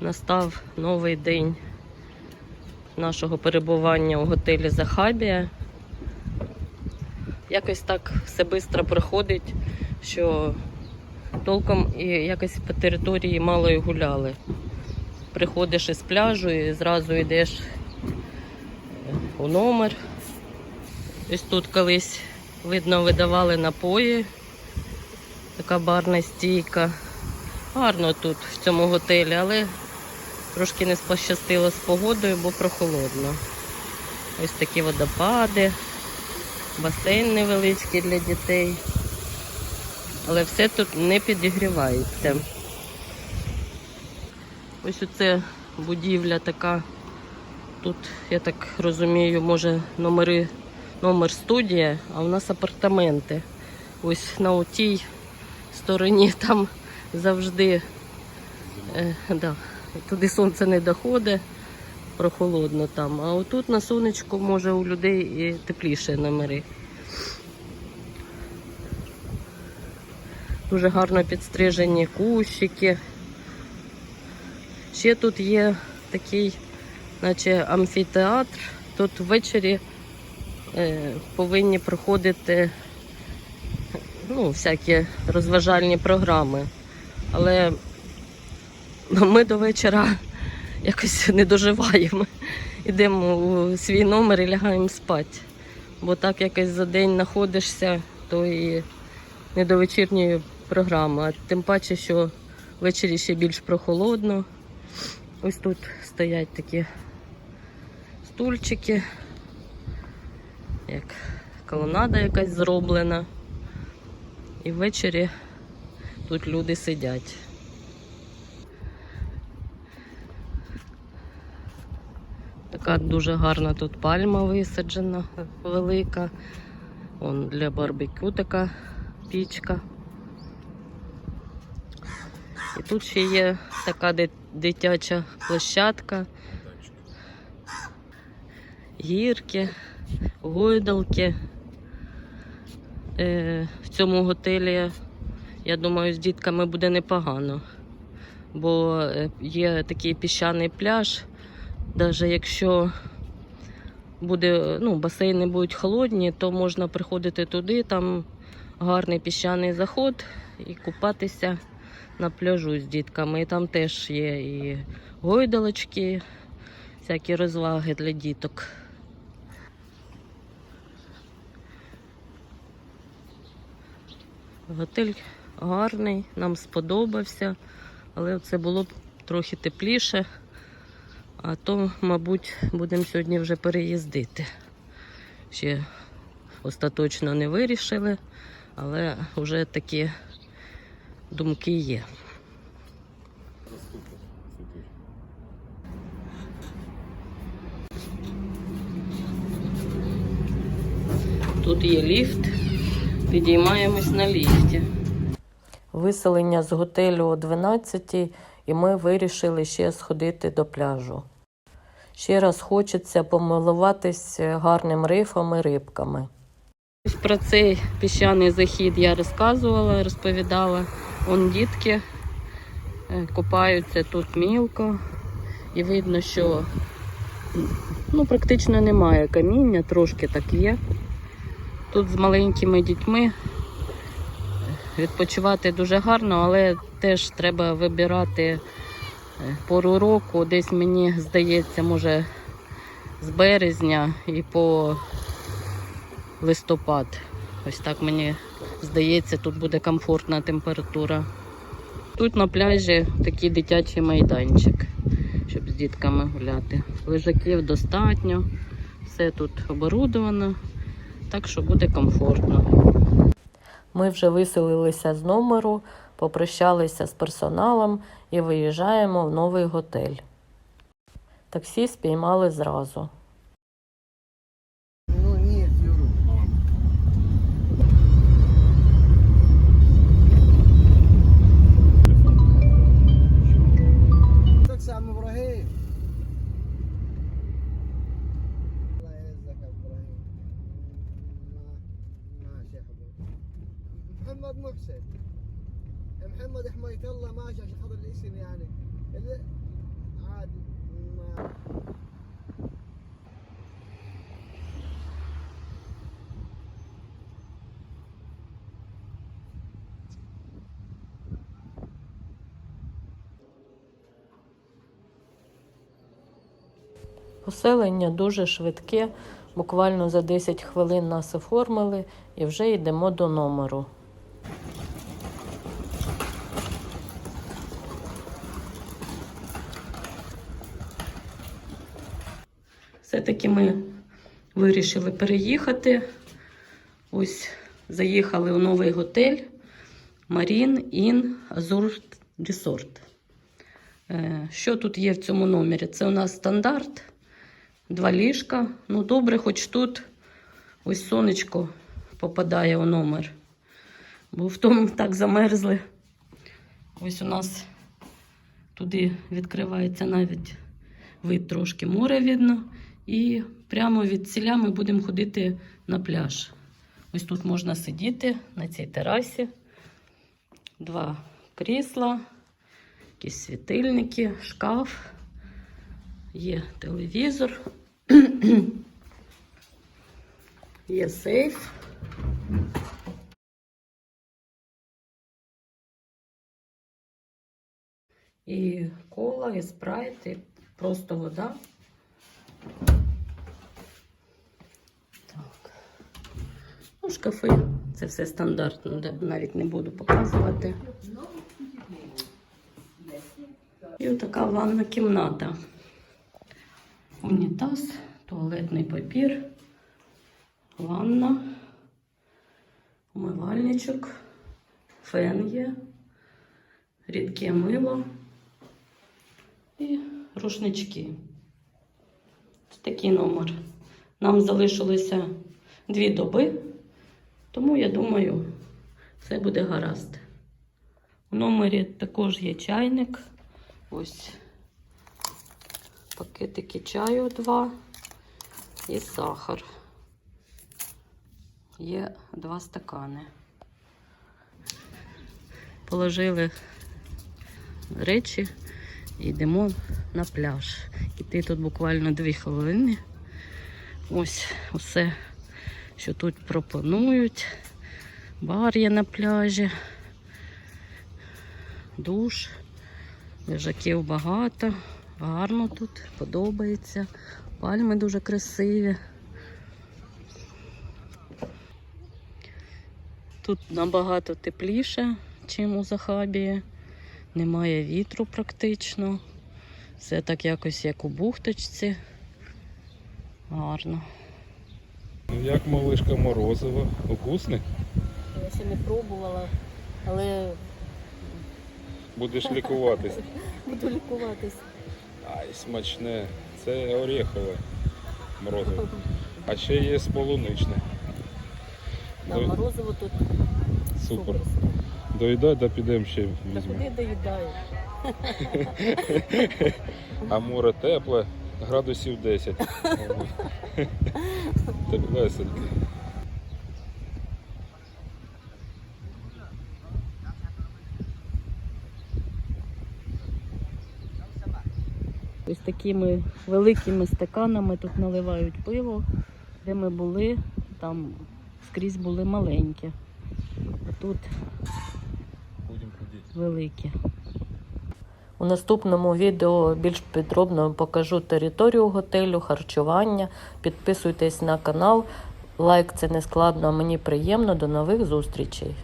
Настав новий день нашого перебування у готелі Захабія. Якось так все швидко проходить, що толком і якось по території мало і гуляли. Приходиш із пляжу і зразу йдеш у номер. Ось тут колись видно видавали напої. Така барна стійка. Гарно тут, в цьому готелі, але трошки не пощастило з погодою, бо прохолодно. Ось такі водопади, басейн невеличкий для дітей. Але все тут не підігрівається. Ось оце будівля така. Тут, я так розумію, може номери, номер студія, а у нас апартаменти. Ось на отій стороні там завжди е, да, туди сонце не доходить, прохолодно там. А отут на сонечку може у людей і тепліше номери. Дуже гарно підстрижені кущики. Ще тут є такий, наче амфітеатр. Тут ввечері е, повинні проходити ну, всякі розважальні програми. Але ми до вечора якось не доживаємо. Йдемо у свій номер і лягаємо спати. Бо так якось за день знаходишся, то і не до вечірньої програми. А тим паче, що ввечері ще більш прохолодно. Ось тут стоять такі стульчики, як колонада якась зроблена. І ввечері тут люди сидять. Така дуже гарна тут пальма висаджена, велика. Вон для барбекю така пічка. І тут ще є така дитяча площадка, гірки, гойдалки. Е, в цьому готелі, я думаю, з дітками буде непогано, бо е, є такий піщаний пляж, навіть якщо буде, ну, басейни будуть холодні, то можна приходити туди, там гарний піщаний заход і купатися на пляжу з дітками. І там теж є і гойдалочки, всякі розваги для діток. Готель гарний, нам сподобався, але це було б трохи тепліше. А то, мабуть, будемо сьогодні вже переїздити. Ще остаточно не вирішили, але вже такі думки є. Тут є ліфт, підіймаємось на ліфті. Виселення з готелю о 12 і ми вирішили ще сходити до пляжу. Ще раз хочеться помилуватись гарним рифом і рибками. Про цей піщаний захід я розказувала, розповідала. Вон дітки е, купаються тут мілко, і видно, що ну, практично немає каміння, трошки так є. Тут з маленькими дітьми відпочивати дуже гарно, але теж треба вибирати пору року. Десь мені здається, може з березня і по листопад. Ось так мені здається, тут буде комфортна температура. Тут на пляжі такий дитячий майданчик, щоб з дітками гуляти. Лежаків достатньо, все тут оборудовано, так що буде комфортно. Ми вже виселилися з номеру, попрощалися з персоналом і виїжджаємо в новий готель. Таксі спіймали зразу. Ну нет, Юру. تكسى عم ابراهيم الله يعزك يا ابراهيم ما- ماشي يا حبيبي محمد محسن محمد حماية الله ماشي عشان خاطر الاسم يعني اللي عادي ما Поселення дуже швидке. Буквально за 10 хвилин нас оформили і вже йдемо до номеру. Все-таки ми вирішили переїхати. Ось заїхали у новий готель Марін Ін Азур Resort. Що тут є в цьому номері? Це у нас стандарт, два ліжка. Ну, добре, хоч тут ось сонечко попадає у номер. Бо в тому так замерзли. Ось у нас туди відкривається навіть вид трошки моря видно. І прямо від ціля ми будемо ходити на пляж. Ось тут можна сидіти на цій терасі. Два крісла, якісь світильники, шкаф, є телевізор, є сейф. І кола, і спрайт, і просто вода. Так. Ну, шкафи, це все стандартно, навіть не буду показувати. І отака ванна кімната. Унітаз, туалетний папір, ванна, умивальничок, фен є, рідке мило і рушнички. Такий номер. Нам залишилося дві доби, тому я думаю, все буде гаразд. У номері також є чайник. Ось пакетики чаю два і сахар. Є два стакани. Положили речі і йдемо на пляж. Іти тут буквально дві хвилини. Ось усе, що тут пропонують. Бар є на пляжі, душ, лежаків багато, гарно тут, подобається. Пальми дуже красиві. Тут набагато тепліше, ніж у Захабії. Немає вітру практично. Все так якось як у бухточці. Гарно. Ну як малишка морозива? Вкусний? Я ще не пробувала, але Будеш лікуватись. буду лікуватись. Ай, смачне. Це орехове морозиво. А ще є полуничне. На До- морозиво тут Супер. супер. Доїдай, да підемо ще візьмемо. куди доїдаю? А море тепле, градусів 10. Теплесеньке. Ось такими великими стаканами тут наливають пиво. Де ми були, там скрізь були маленькі. А тут великі. У наступному відео більш підробно покажу територію готелю, харчування. Підписуйтесь на канал. Лайк це не складно, а мені приємно. До нових зустрічей.